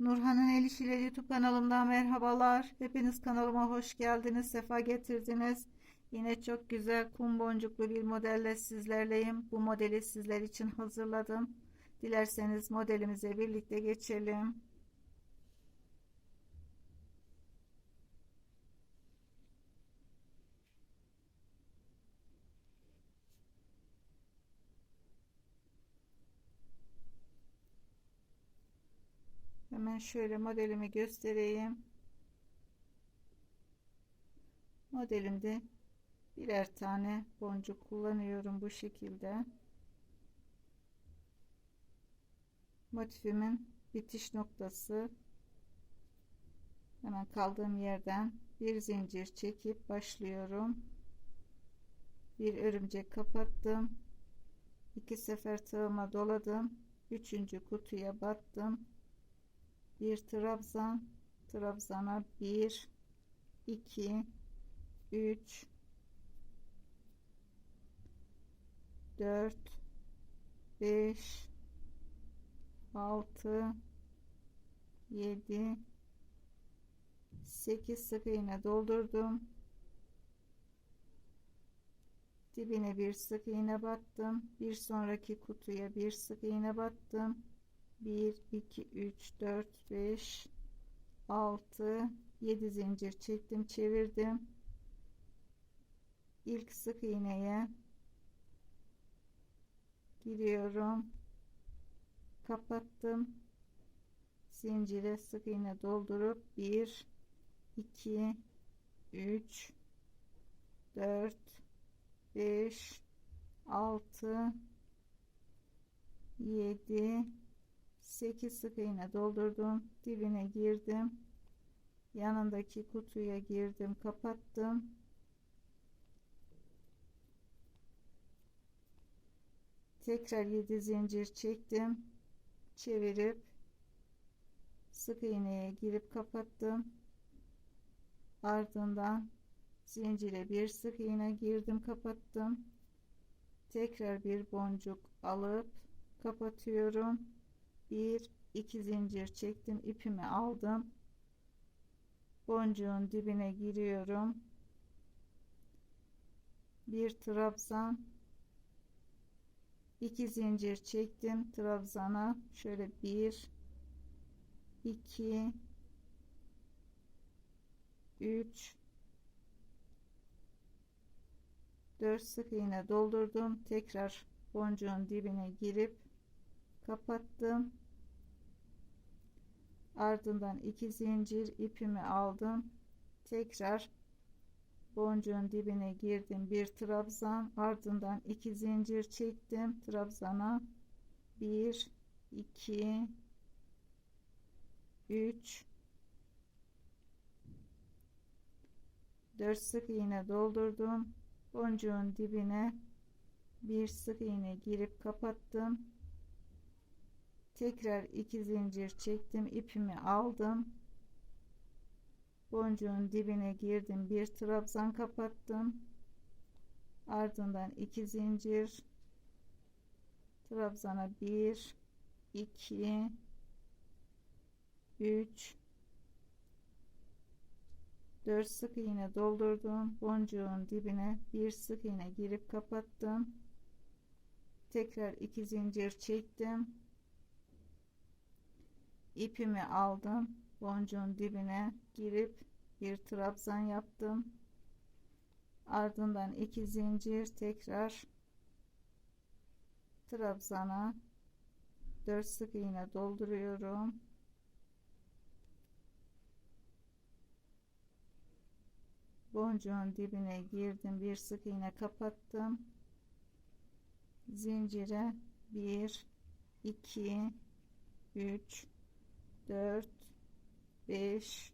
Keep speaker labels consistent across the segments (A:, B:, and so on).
A: Nurhan'ın El İşiyle YouTube kanalımdan merhabalar. Hepiniz kanalıma hoş geldiniz, sefa getirdiniz. Yine çok güzel kum boncuklu bir modelle sizlerleyim. Bu modeli sizler için hazırladım. Dilerseniz modelimize birlikte geçelim. Hemen şöyle modelimi göstereyim. Modelimde birer tane boncuk kullanıyorum bu şekilde. Motifimin bitiş noktası hemen kaldığım yerden bir zincir çekip başlıyorum. Bir örümcek kapattım. iki sefer tığıma doladım. Üçüncü kutuya battım bir trabzan trabzana 1 2 3 4 5 6 7 8 sık iğne doldurdum. Dibine bir sık iğne battım. Bir sonraki kutuya bir sık iğne battım 1 2 3 4 5 6 7 zincir çektim çevirdim. İlk sık iğneye giriyorum. Kapattım. Zincire sık iğne doldurup 1 2 3 4 5 6 7 8 sık iğne doldurdum dibine girdim yanındaki kutuya girdim kapattım. Tekrar 7 zincir çektim çevirip sık iğneye girip kapattım. Ardından zincire bir sık iğne girdim kapattım. Tekrar bir boncuk alıp kapatıyorum bir iki zincir çektim ipimi aldım. Boncuğun dibine giriyorum. Bir trabzan. İki zincir çektim trabzana. Şöyle bir iki üç dört sık iğne doldurdum. Tekrar boncuğun dibine girip kapattım ardından iki zincir ipimi aldım. Tekrar boncuğun dibine girdim bir trabzan. Ardından iki zincir çektim trabzana. 1 2 3 4 sık iğne doldurdum. Boncuğun dibine bir sık iğne girip kapattım tekrar iki zincir çektim ipimi aldım. Boncuğun dibine girdim bir trabzan kapattım. Ardından iki zincir. Trabzana 1 2 3 4 sık iğne doldurdum. Boncuğun dibine bir sık iğne girip kapattım. Tekrar iki zincir çektim ipimi aldım boncuğun dibine girip bir trabzan yaptım. Ardından iki zincir tekrar trabzana 4 sık iğne dolduruyorum. Boncuğun dibine girdim bir sık iğne kapattım. Zincire 1 2 3 4 5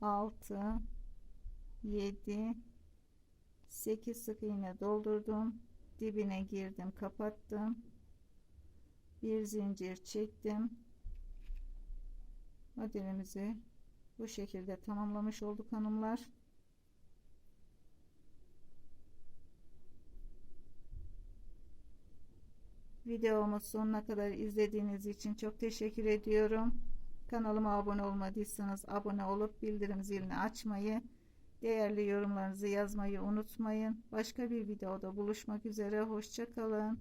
A: 6 7 8 sık iğne doldurdum dibine girdim kapattım bir zincir çektim. Modelimizi bu şekilde tamamlamış olduk hanımlar Videomu sonuna kadar izlediğiniz için çok teşekkür ediyorum. kanalıma abone olmadıysanız abone olup bildirim zilini açmayı, değerli yorumlarınızı yazmayı unutmayın. Başka bir videoda buluşmak üzere. Hoşçakalın.